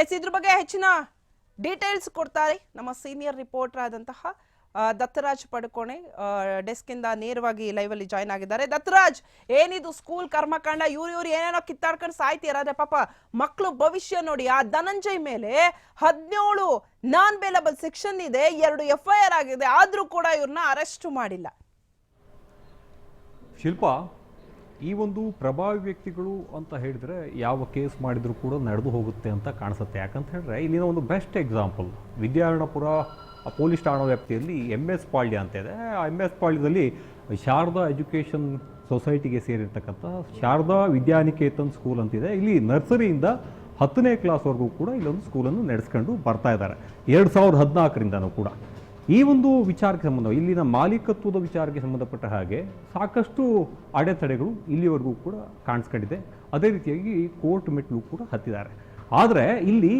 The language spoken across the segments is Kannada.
ಎಸ್, ಇದ್ರ ಬಗ್ಗೆ ಹೆಚ್ಚಿನ ಡೀಟೇಲ್ಸ್ ಕೊಡ್ತಾರೆ. ನಮ್ಮ ಸೀನಿಯರ್ ರಿಪೋರ್ಟರ್ ಆದಂತಹ ದತ್ತರಾಜ್ ಪಡ್ಕೋಣೆ ಡೆಸ್ಕ್ ಇಂದ ನೇರವಾಗಿ ಲೈವ್ ಅಲ್ಲಿ ಜಾಯ್ನ್ ಆಗಿದ್ದಾರೆ. ದತ್ತರಾಜ್, ಏನಿದು ಸ್ಕೂಲ್ ಕರ್ಮಕಾಂಡ? ಇವ್ರು ಇವ್ರು ಏನೇನೋ ಕಿತ್ತಾಡ್ಕೊಂಡು ಸಾಯ್ತೀರಾದ್ರೆ ಪಾಪ ಮಕ್ಕಳು ಭವಿಷ್ಯ ನೋಡಿ, ಆ ಧನಂಜಯ್ ಮೇಲೆ ಹದಿನೇಳು ನಾನ್ ಬೇಲಬಲ್ ಸೆಕ್ಷನ್ ಇದೆ, ಎರಡು ಎಫ್ ಐ ಆರ್ ಆಗಿದೆ. ಆದ್ರೂ ಕೂಡ ಇವ್ರನ್ನ ಅರೆಸ್ಟ್ ಮಾಡಿಲ್ಲ. ಶಿಲ್ಪ ಈ ಒಂದು ಪ್ರಭಾವಿ ವ್ಯಕ್ತಿಗಳು ಅಂತ ಹೇಳಿದ್ರೆ ಯಾವ ಕೇಸ್ ಮಾಡಿದರೂ ಕೂಡ ನಡೆದು ಹೋಗುತ್ತೆ ಅಂತ ಕಾಣಿಸುತ್ತೆ. ಯಾಕಂತ ಹೇಳಿದ್ರೆ ಇಲ್ಲಿನ ಒಂದು ಬೆಸ್ಟ್ ಎಕ್ಸಾಂಪಲ್ ವಿದ್ಯಾರಣ್ಯಪುರ ಪೊಲೀಸ್ ಠಾಣಾ ವ್ಯಾಪ್ತಿಯಲ್ಲಿ ಎಂ ಎಸ್ ಪಾಳ್ಯ ಅಂತ ಇದೆ. ಆ ಎಂ ಎಸ್ ಪಾಳ್ಯದಲ್ಲಿ ಶಾರದಾ ಎಜುಕೇಷನ್ ಸೊಸೈಟಿಗೆ ಸೇರಿರ್ತಕ್ಕಂಥ ಶಾರದಾ ವಿದ್ಯಾನಿಕೇತನ್ ಸ್ಕೂಲ್ ಅಂತಿದೆ ಇಲ್ಲಿ ನರ್ಸರಿಯಿಂದ ಹತ್ತನೇ ಕ್ಲಾಸ್ವರೆಗೂ ಕೂಡ ಇಲ್ಲೊಂದು ಸ್ಕೂಲನ್ನು ನಡೆಸ್ಕೊಂಡು ಬರ್ತಾ ಇದ್ದಾರೆ. ಎರಡು ಸಾವಿರದ ಹದಿನಾಲ್ಕರಿಂದನೂ ಕೂಡ. ಈ ಒಂದು ವಿಚಾರಕ್ಕೆ ಸಂಬಂಧ, ಇಲ್ಲಿನ ಮಾಲೀಕತ್ವದ ವಿಚಾರಕ್ಕೆ ಸಂಬಂಧಪಟ್ಟ ಹಾಗೆ ಸಾಕಷ್ಟು ಅಡೆತಡೆಗಳು ಇಲ್ಲಿವರೆಗೂ ಕೂಡ ಕಾಣಿಸ್ಕೊಂಡಿದೆ. ಅದೇ ರೀತಿಯಾಗಿ ಕೋರ್ಟ್ ಮೆಟ್ಟಿಲು ಕೂಡ ಹತ್ತಿದ್ದಾರೆ. ಆದರೆ ಇಲ್ಲಿ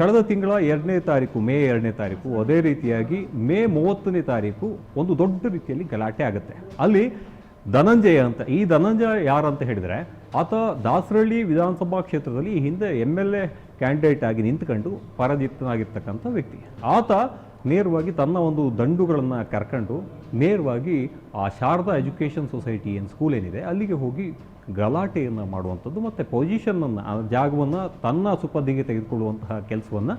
ಕಳೆದ ತಿಂಗಳ ಎರಡನೇ ತಾರೀಕು, ಮೇ ಎರಡನೇ ತಾರೀಕು, ಅದೇ ರೀತಿಯಾಗಿ ಮೇ ಮೂವತ್ತನೇ ತಾರೀಕು ಒಂದು ದೊಡ್ಡ ರೀತಿಯಲ್ಲಿ ಗಲಾಟೆ ಆಗುತ್ತೆ. ಅಲ್ಲಿ ಧನಂಜಯ ಅಂತ, ಈ ಧನಂಜಯ ಯಾರಂತ ಹೇಳಿದರೆ, ಆತ ದಾಸರಳ್ಳಿ ವಿಧಾನಸಭಾ ಕ್ಷೇತ್ರದಲ್ಲಿ ಹಿಂದೆ ಎಂ ಎಲ್ ಎ ಕ್ಯಾಂಡಿಡೇಟ್ ಆಗಿ ನಿಂತ್ಕೊಂಡು ಪರಾಜಿತನಾಗಿರ್ತಕ್ಕಂಥ ವ್ಯಕ್ತಿ. ಆತ ನೇರವಾಗಿ ತನ್ನ ಒಂದು ದಂಡುಗಳನ್ನು ಕರ್ಕೊಂಡು ನೇರವಾಗಿ ಆ ಶಾರದಾ ಎಜುಕೇಷನ್ ಸೊಸೈಟಿ ಏನು ಸ್ಕೂಲ್ ಏನಿದೆ ಅಲ್ಲಿಗೆ ಹೋಗಿ ಗಲಾಟೆಯನ್ನು ಮಾಡುವಂಥದ್ದು ಮತ್ತು ಪೊಸಿಷನನ್ನು ಆ ಜಾಗವನ್ನು ತನ್ನ ಸುಪದಿಗೆ ತೆಗೆದುಕೊಳ್ಳುವಂತಹ ಕೆಲಸವನ್ನು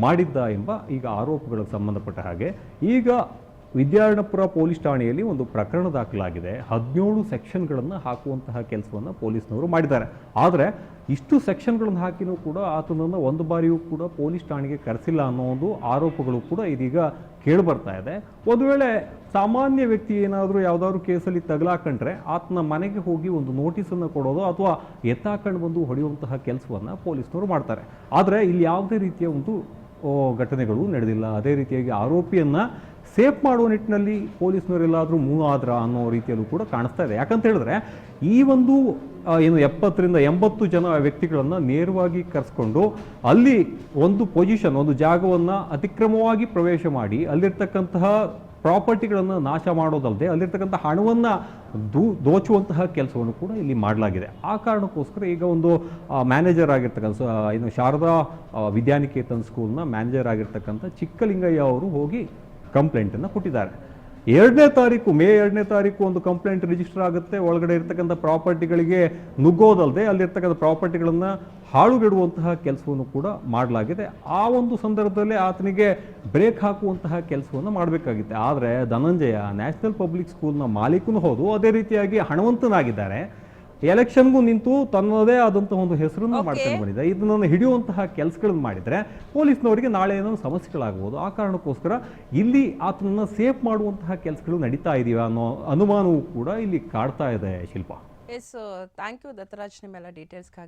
ಮಾಡಿದ್ದ ಎಂಬ ಈಗ ಆರೋಪಗಳಿಗೆ ಸಂಬಂಧಪಟ್ಟ ಹಾಗೆ. ಈಗ ವಿದ್ಯಾರಣ್ಯಪುರ ಪೊಲೀಸ್ ಠಾಣೆಯಲ್ಲಿ ಒಂದು ಪ್ರಕರಣ ದಾಖಲಾಗಿದೆ. ಹದಿನೇಳು ಸೆಕ್ಷನ್ಗಳನ್ನು ಹಾಕುವಂತಹ ಕೆಲಸವನ್ನು ಪೊಲೀಸ್ನವರು ಮಾಡಿದ್ದಾರೆ. ಆದರೆ ಇಷ್ಟು ಸೆಕ್ಷನ್ಗಳನ್ನು ಹಾಕಿನೂ ಕೂಡ ಆತನನ್ನು ಒಂದು ಬಾರಿಯೂ ಕೂಡ ಪೊಲೀಸ್ ಠಾಣೆಗೆ ಕರೆಸಿಲ್ಲ ಅನ್ನೋ ಒಂದು ಆರೋಪಗಳು ಕೂಡ ಇದೀಗ ಕೇಳಿಬರ್ತಾ ಇದೆ. ಒಂದು ವೇಳೆ ಸಾಮಾನ್ಯ ವ್ಯಕ್ತಿ ಏನಾದರೂ ಯಾವುದಾದ್ರೂ ಕೇಸಲ್ಲಿ ತಗಲಾಕಂಡ್ರೆ ಆತನ ಮನೆಗೆ ಹೋಗಿ ಒಂದು ನೋಟಿಸನ್ನು ಕೊಡೋದು ಅಥವಾ ಎತ್ತಾಕೊಂಡು ಬಂದು ಹೊಡೆಯುವಂತಹ ಕೆಲಸವನ್ನು ಪೊಲೀಸ್ನವರು ಮಾಡ್ತಾರೆ. ಆದರೆ ಇಲ್ಲಿ ಯಾವುದೇ ರೀತಿಯ ಒಂದು ಘಟನೆಗಳು ನಡೆದಿಲ್ಲ. ಅದೇ ರೀತಿಯಾಗಿ ಆರೋಪಿಯನ್ನ ಸೇಫ್ ಮಾಡುವ ನಿಟ್ಟಿನಲ್ಲಿ ಪೊಲೀಸ್ನವರೆಲ್ಲಾದರೂ ಮೂವ್ ಆದ್ರ ಅನ್ನೋ ರೀತಿಯಲ್ಲೂ ಕೂಡ ಕಾಣಿಸ್ತಾ ಇದೆ. ಯಾಕಂತ ಹೇಳಿದ್ರೆ, ಈ ಒಂದು ಏನು ಎಪ್ಪತ್ತರಿಂದ ಎಂಬತ್ತು ಜನ ವ್ಯಕ್ತಿಗಳನ್ನು ನೇರವಾಗಿ ಕರೆಸ್ಕೊಂಡು ಅಲ್ಲಿ ಒಂದು ಪೊಸಿಷನ್, ಒಂದು ಜಾಗವನ್ನು ಅತಿಕ್ರಮವಾಗಿ ಪ್ರವೇಶ ಮಾಡಿ, ಅಲ್ಲಿರ್ತಕ್ಕಂತಹ ಪ್ರಾಪರ್ಟಿಗಳನ್ನು ನಾಶ ಮಾಡೋದಲ್ಲದೆ ಅಲ್ಲಿರ್ತಕ್ಕಂಥ ಹಣವನ್ನು ದೂ, ದೋಚುವಂತಹ ಕೆಲಸವನ್ನು ಕೂಡ ಇಲ್ಲಿ ಮಾಡಲಾಗಿದೆ. ಆ ಕಾರಣಕ್ಕೋಸ್ಕರ ಈಗ ಒಂದು ಮ್ಯಾನೇಜರ್ ಆಗಿರ್ತಕ್ಕಂಥ ಏನು ಶಾರದಾ ವಿದ್ಯಾನಿಕೇತನ್ ಸ್ಕೂಲ್ನ ಮ್ಯಾನೇಜರ್ ಆಗಿರ್ತಕ್ಕಂಥ ಚಿಕ್ಕಲಿಂಗಯ್ಯ ಅವರು ಹೋಗಿ ಕಂಪ್ಲೇಂಟನ್ನು ಕೊಟ್ಟಿದ್ದಾರೆ. ಎರಡನೇ ತಾರೀಕು, ಮೇ ಎರಡನೇ ತಾರೀಕು ಒಂದು ಕಂಪ್ಲೇಂಟ್ ರಿಜಿಸ್ಟರ್ ಆಗುತ್ತೆ. ಒಳಗಡೆ ಇರ್ತಕ್ಕಂಥ ಪ್ರಾಪರ್ಟಿಗಳಿಗೆ ನುಗ್ಗೋದಲ್ಲದೆ ಅಲ್ಲಿರ್ತಕ್ಕಂಥ ಪ್ರಾಪರ್ಟಿಗಳನ್ನು ಹಾಳುಗೆಡುವಂತಹ ಕೆಲಸವನ್ನು ಕೂಡ ಮಾಡಲಾಗಿದೆ. ಆ ಒಂದು ಸಂದರ್ಭದಲ್ಲಿ ಆತನಿಗೆ ಬ್ರೇಕ್ ಹಾಕುವಂತಹ ಕೆಲಸವನ್ನು ಮಾಡಬೇಕಾಗಿತ್ತು. ಆದರೆ ಧನಂಜಯ ನ್ಯಾಷನಲ್ ಪಬ್ಲಿಕ್ ಸ್ಕೂಲ್ನ ಮಾಲೀಕನೂ ಹೌದು, ಅದೇ ರೀತಿಯಾಗಿ ಹಣವಂತನಾಗಿದ್ದಾರೆ. ಎಲೆಕ್ಷನ್ಗೂ ನಿಂತು ತನ್ನದೇ ಆದಂತಹ ಒಂದು ಹೆಸರನ್ನು. ಮಾಡ್ಕೊಂಡು ಬಂದಿದೆ. ಇದನ್ನು ಹಿಡಿಯುವಂತಹ ಕೆಲಸಗಳನ್ನು ಮಾಡಿದ್ರೆ ಪೊಲೀಸ್ನವರಿಗೆ ನಾಳೆ ಏನೋ ಸಮಸ್ಯೆಗಳಾಗಬಹುದು. ಆ ಕಾರಣಕ್ಕೋಸ್ಕರ ಇಲ್ಲಿ ಆತನನ್ನ ಸೇಫ್ ಮಾಡುವಂತಹ ಕೆಲಸಗಳು ನಡೀತಾ ಇದೆಯಾ ಅನ್ನೋ ಅನುಮಾನವೂ ಕೂಡ ಇಲ್ಲಿ ಕಾಡ್ತಾ ಇದೆ Shilpa. Yes thank you Dattaraj ನಿಮ್ಮೆಲ್ಲ ಡೀಟೇಲ್ಸ್ಗಾಗಿ